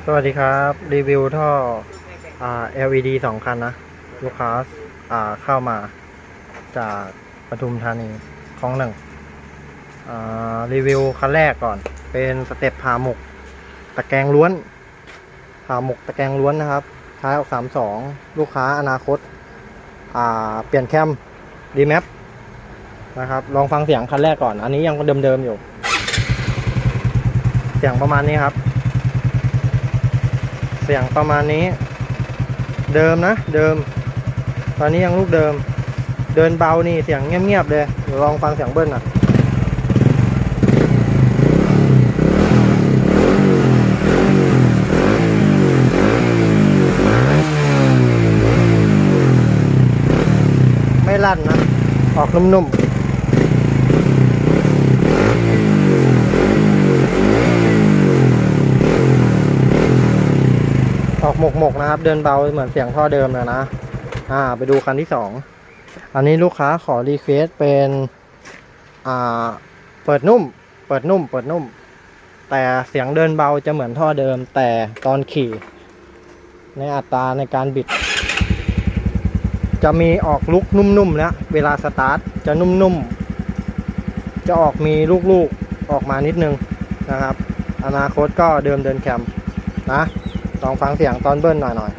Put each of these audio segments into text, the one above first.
สวัสดีครับ รีวิวท่ออ่า LED สองคันนะ ลูกค้าอ่าเข้ามาจากปทุมธานีคลองหนึ่งอ่ารีวิวคันแรกก่อน เป็นสเต็ปผาหมก ตะแกรงล้วนผาหมกตะแกรงล้วนนะครับ ท้ายออกสามสองลูกค้าอนาคตอ่าเปลี่ยนแคมดีแมปนะครับ ลองฟังเสียงคันแรกก่อน อันนี้ยังเดิมๆอยู่ เสียงประมาณนี้ครับ เสียงประมาณนี้ เดิมนะ เดิม ตอนนี้ยังลูกเดิม เดินเบานี่เสียงเงียบๆเลยเดี๋ยวลองฟังเสียงเบิ้ลอะไม่ลั่นนะ ออกนุ่มๆ ออกหมกนะครับ เดินเบาเหมือนเสียงท่อเดิมเลยนะ อ่า ไปดูคันที่สองอันนี้ลูกค้าขอรีเควสเป็น อ่า เปิดนุ่ม เปิดนุ่ม เปิดนุ่ม แต่เสียงเดินเบาจะเหมือนท่อเดิม แต่ตอนขี่ ในอัตราในการบิด จะมีออกลุกนุ่มๆแล้วเวลาสตาร์ทจะนุ่มๆ จะออกมีลูกๆออกมานิดนึงนะครับ อนาคตก็เดิมเดินแคมนะ ลองฟังเสียงตอนเบิ้ลหน่อย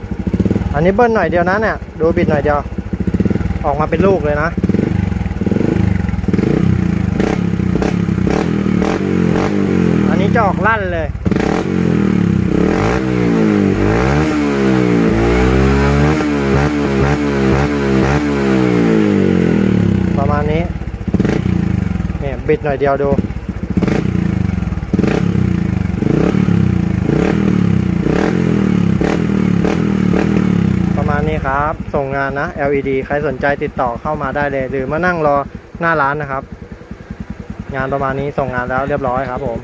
ๆอันนี้เบิ้ลหน่อยเดียวนะเนี่ยดูบิดหน่อยเดียว ออกมาเป็นลูกเลยนะอันนี้จะออกลั่นเลยประมาณนี้เนี่ยบิดหน่อยเดียวดู ประมาณ นี้ครับ ส่งงานนะ LED ใครสนใจติดต่อเข้ามาได้เลย หรือมานั่งรอหน้าร้านนะครับ งานประมาณนี้ส่งงานแล้วเรียบร้อยครับผม